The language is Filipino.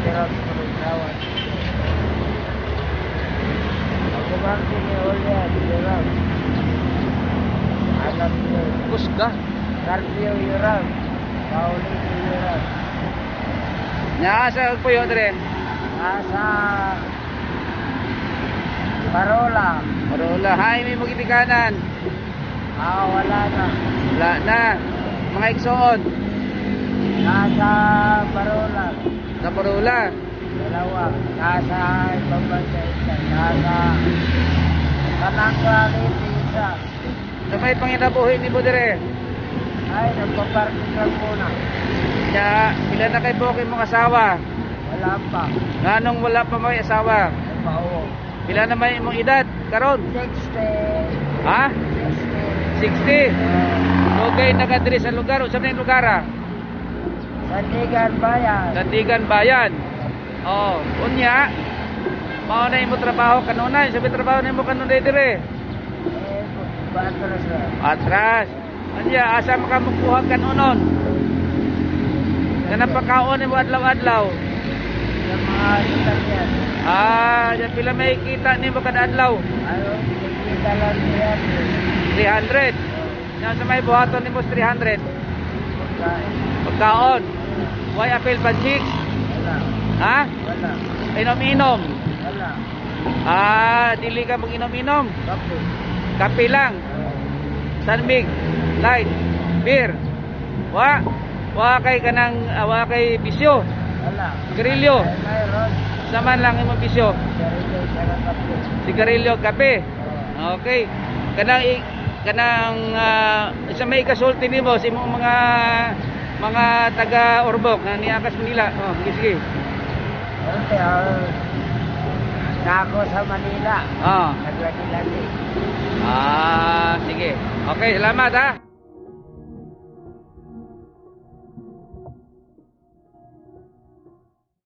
Direct Purulawan. Ako ba ang tiniulya? Direct. Alam niyo. Kusga. Carpio Yuran. Pauli Yuran. Nya sa puyo dire. Nasa Parola. Parola, hay may magitikanan. Ah, wala na. Wala na. Mga igsoon Nasa Parola. Sa Parola. Dalawa. Nasa ibang bansa isa. Nasa Kanangga isa. Sa may panginabuhi ni mo dire. Ay, nagpaparking lang muna. Nya pila na kay Boki mong asawa. Wala pa. Nganong wala pa may asawa? Ay, pauwi. Pila na may imong edad karon? 60. Ha? 60. 60. Uh, Okay, nagadiri sa lugar. Unsa na yung lugar ah? Sandigan Bayan. Sandigan Bayan. Oh, unya. Mao na imo trabaho kanunay. Sabi trabaho nimo kanunay dire. Na. Atras. Anya asa makamukuha kanunon? Kana pagkaon mo adlaw-adlaw. Yung mga Italian. Ah, ya pila may kita nimo kada adlaw? Ano, nakikita lang niya. 300. Nya sa may buhaton nimo 300. Pagkain. Pagkaon. Why apel pancake? Wala. Ha? Wala. Inom-inom. Wala. Ah, dili ka mag-inom-inom. Kape. Kape lang. Uh, Sanmig, light, beer. Wa, wa kay kanang ah, wa kay bisyo. wala. Sigarilyo. Ay, mayroon. Saman lang imong bisyo. Sigarilyo kape. Uh, Okay. Kanang kanang ah, sa may kasulti nimo sa imong mga mga taga Orbok na niakas Manila. Oh, sige sige. Kasi, ah, nako sa Manila. Ah. Naglagi-lagi. Ah, sige. Okay, salamat ha.